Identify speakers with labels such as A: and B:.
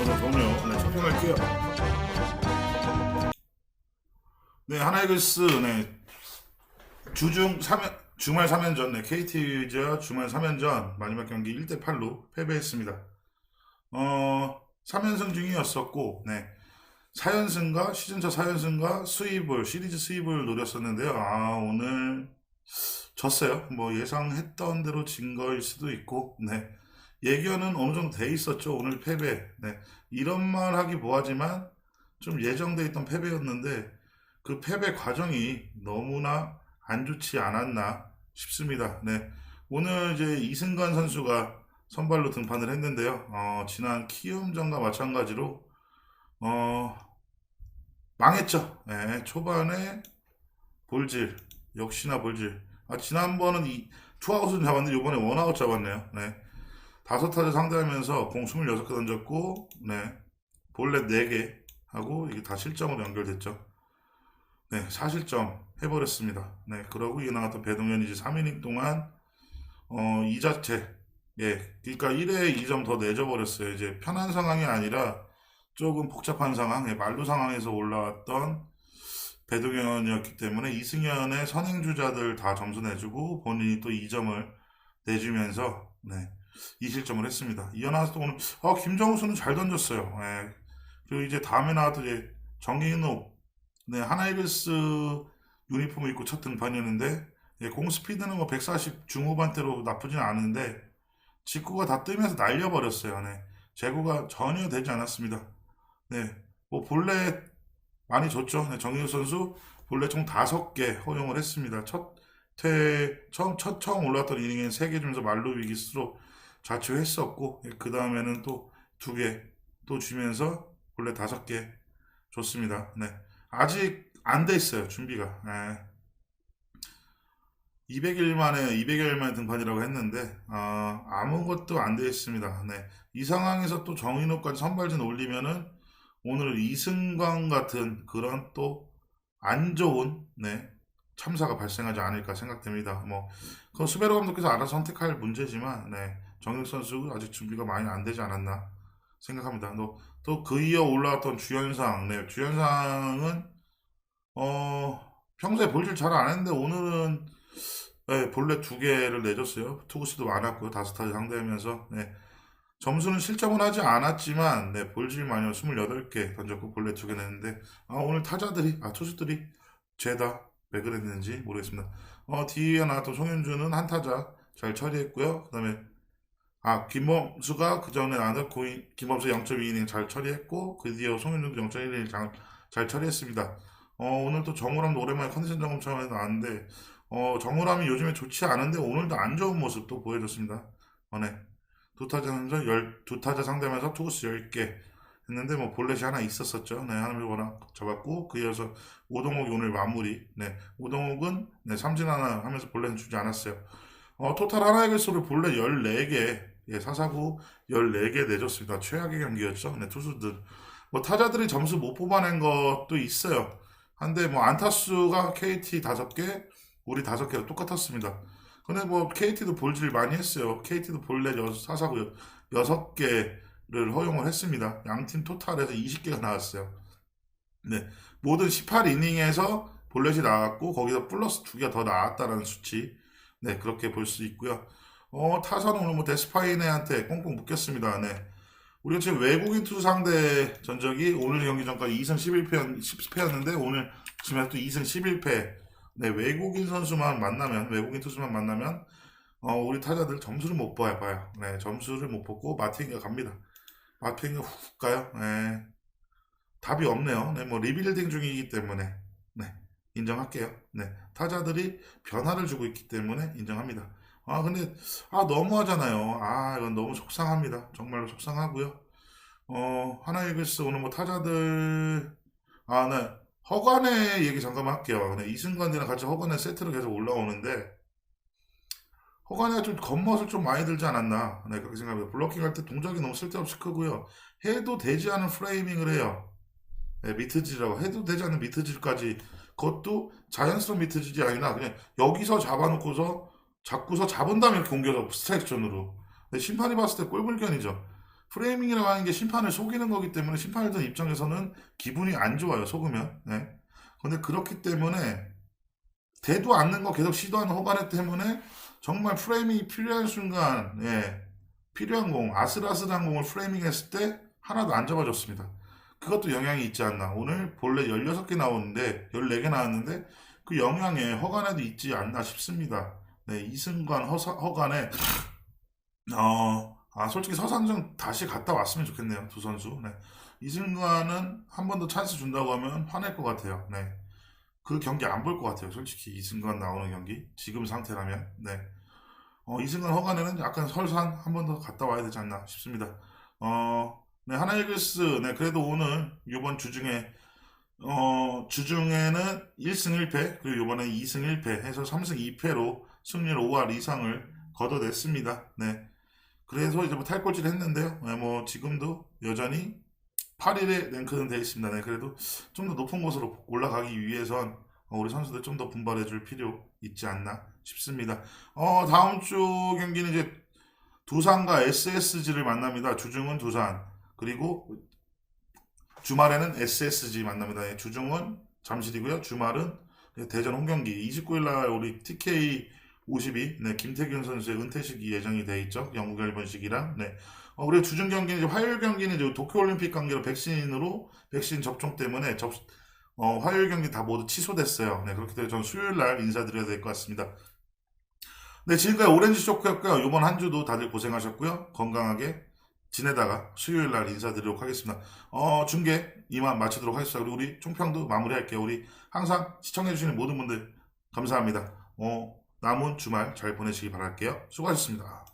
A: 방송 종료. 네, 청평할게요. 네, 하나이글스, 네. 주중 3연, 주말 3연전, 네, KT 위즈와 주말 3연전, 마지막 경기 1대8로 패배했습니다. 어, 3연승 중이었었고, 네. 4연승과, 시즌 차 4연승과 수입을, 시리즈 수입을 노렸었는데요. 아, 오늘 졌어요. 뭐 예상했던 대로 진 거일 수도 있고, 네. 예견은 어느 정도 돼 있었죠. 오늘 패배. 네. 이런 말 하기 뭐하지만 좀 예정돼 있던 패배였는데 그 패배 과정이 너무나 안 좋지 않았나 싶습니다. 네. 오늘 이제 이승관 선수가 선발로 등판을 했는데요. 어, 지난 키움전과 마찬가지로 어, 망했죠. 네. 초반에 볼질 역시나 볼질. 아, 지난번은 이 투아웃은 잡았는데 이번에 원아웃 잡았네요. 네. 다섯 타자 상대하면서 공 26개 던졌고, 네. 볼넷 4개 하고, 이게 다 실점으로 연결됐죠. 네, 4실점 해버렸습니다. 네, 그러고 이게 나왔던 배동현이 이제 3이닝 동안, 어, 이자체, 예, 그러니까 1회 2점 더 내줘버렸어요. 이제 편한 상황이 아니라 조금 복잡한 상황, 예, 말루 상황에서 올라왔던 배동현이었기 때문에 이승현의 선행주자들 다 점수 내주고 본인이 또 2점을 내주면서, 네. 2실점을 했습니다. 이어나와서 오늘 아, 김정우수는 잘 던졌어요. 예. 그리고 이제 다음에 나왔던 이제 정인호 네, 하나이글스 유니폼을 입고 첫 등판이었는데 예, 공 스피드는 뭐 140 중후반대로 나쁘진 않은데 직구가 다 뜨면서 날려버렸어요. 네. 제구가 전혀 되지 않았습니다. 네, 뭐 본래 많이 줬죠. 네, 정인호 선수 본래 총 5개 허용을 했습니다. 첫 퇴, 처음, 첫 처음 올라왔던 이닝엔 3개 주면서 말루 위기스로 좌초했었고 그 다음에는 또 두 개 또 주면서 원래 다섯 개 줬습니다. 네 아직 안 돼 있어요 준비가. 네. 200일 만에 200일 만에 등판이라고 했는데 어, 아무것도 안돼 있습니다. 네. 이 상황에서 또 정인호까지 선발진 올리면은 오늘 이승광 같은 그런 또 안 좋은 네, 참사가 발생하지 않을까 생각됩니다. 뭐, 그 수베로 감독께서 알아서 선택할 문제지만, 네, 정혁 선수 아직 준비가 많이 안 되지 않았나 생각합니다. 또 그 이어 올라왔던 주현상, 네, 주현상은 어 평소에 볼줄 잘 안 했는데 오늘은 네, 볼넷 두 개를 내줬어요. 투구수도 많았고요. 다섯 타자 상대하면서 네, 점수는 실점은 하지 않았지만 네, 볼질 많이 28개 던졌고 볼넷 두개 냈는데 아, 오늘 타자들이 아 투수들이 죄다 왜 그랬는지 모르겠습니다. 어, 뒤에 나왔던 송현주는 한 타자 잘 처리했고요. 그 다음에 아, 김범수가 그 전에 나왔던 고인, 김범수 0.2이닝 잘 처리했고, 그 뒤에 송현준도 0.1이닝 잘, 잘 처리했습니다. 어, 오늘 또 정우람도 오랜만에 컨디션 점검 차원에서 나왔는데, 어, 정우람이 요즘에 좋지 않은데, 오늘도 안 좋은 모습도 보여줬습니다. 어, 네. 두 타자 상대, 열, 두 타자 상대하면서 투구수 10개 했는데, 뭐, 볼넷이 하나 있었었죠. 네, 하나를 워낙 잡았고, 그 이어서 오동욱이 오늘 마무리. 네, 오동욱은, 네, 삼진 하나 하면서 볼넷은 주지 않았어요. 어, 토탈 하나의 개수를 본래 14개, 예, 사사구 14개 내줬습니다. 최악의 경기였죠. 네, 투수들. 뭐, 타자들이 점수 못 뽑아낸 것도 있어요. 한데, 뭐, 안타수가 KT 5개, 우리 5개로 똑같았습니다. 근데 뭐, KT도 볼질 많이 했어요. KT도 본래 여- 사사구 6개를 허용을 했습니다. 양팀 토탈에서 20개가 나왔어요. 네, 모든 18이닝에서 볼넷이 나왔고, 거기서 플러스 2개가 더 나왔다는 수치. 네, 그렇게 볼 수 있고요. 어, 타선은 오늘 뭐 데스파이네한테 꽁꽁 묶였습니다. 네. 우리가 지금 외국인 투수 상대 전적이 오늘 경기 전까지 2승 11패, 10패였는데 오늘 지금 또 2승 11패. 네, 외국인 선수만 만나면, 외국인 투수만 만나면, 어, 우리 타자들 점수를 못 봐요, 봐요. 네, 점수를 못 보고 마틴가 갑니다. 마틴가 훅 가요. 네. 답이 없네요. 네, 뭐 리빌딩 중이기 때문에. 네. 인정할게요. 네. 타자들이 변화를 주고 있기 때문에 인정합니다. 아, 근데, 아, 너무하잖아요. 아, 이건 너무 속상합니다. 정말로 속상하고요. 어, 하나이글스 오늘 뭐 타자들, 아, 네. 허관의 얘기 잠깐만 할게요. 네, 이승관이랑 같이 허관의 세트로 계속 올라오는데, 허관이가 좀 겉멋을 좀 많이 들지 않았나. 네, 그렇게 생각합니다. 블로킹 할 때 동작이 너무 쓸데없이 크고요. 해도 되지 않은 프레이밍을 해요. 네, 미트질이라고. 해도 되지 않은 미트질까지 그것도 자연스러운 미트질이 아니라 그냥 여기서 잡아놓고서 잡고서 잡은 다음에 이렇게 옮겨서 스트라이크 존으로. 심판이 봤을 때 꼴불견이죠. 프레이밍이라고 하는 게 심판을 속이는 거기 때문에 심판들 입장에서는 기분이 안 좋아요. 속으면. 네. 근데 그렇기 때문에 되도 않는 거 계속 시도하는 허가네 때문에 정말 프레이밍이 필요한 순간, 예, 필요한 공, 아슬아슬한 공을 프레이밍했을 때 하나도 안 잡아줬습니다. 그것도 영향이 있지 않나. 오늘 본래 16개 나오는데 14개 나왔는데 그 영향에 허간에도 있지 않나 싶습니다. 네, 이승관 허사, 허간에 어, 아, 솔직히 서상정 다시 갔다 왔으면 좋겠네요. 두 선수. 네. 이승관은 한 번 더 찬스 준다고 하면 화낼 것 같아요. 네. 그 경기 안 볼 것 같아요. 솔직히 이승관 나오는 경기. 지금 상태라면. 네. 어, 이승관 허간에는 약간 설산 한 번 더 갔다 와야 되지 않나 싶습니다. 어, 네, 하나이글스, 네, 그래도 오늘, 이번 주 중에, 어, 주 중에는 1승 1패, 그리고 이번에 2승 1패 해서 3승 2패로 승률 5할 이상을 걷어냈습니다. 네. 그래서 이제 뭐 탈꼴찌를 했는데요. 네, 뭐, 지금도 여전히 8일에 랭크는 되어 있습니다. 네, 그래도 좀 더 높은 곳으로 올라가기 위해선 어, 우리 선수들 좀 더 분발해 줄 필요 있지 않나 싶습니다. 어, 다음 주 경기는 이제 두산과 SSG를 만납니다. 주중은 두산. 그리고 주말에는 SSG 만납니다. 예, 주중은 잠실이고요. 주말은 대전 홈경기 29일 날 우리 TK 52 네, 김태균 선수의 은퇴식이 예정이 돼 있죠. 영국 결번식이랑 네. 어, 그리고 주중 경기는 이제 화요일 경기는 이제 도쿄올림픽 관계로 백신으로 백신 접종 때문에 접 어, 화요일 경기 다 모두 취소됐어요. 네, 그렇기 때문에 저는 수요일 날 인사드려야 될 것 같습니다. 네, 지금까지 오렌지 쇼크였고요. 이번 한 주도 다들 고생하셨고요. 건강하게 지내다가 수요일 날 인사드리도록 하겠습니다. 어, 중계 이만 마치도록 하겠습니다. 그리고 우리 총평도 마무리할게요. 우리 항상 시청해주시는 모든 분들 감사합니다. 어, 남은 주말 잘 보내시기 바랄게요. 수고하셨습니다.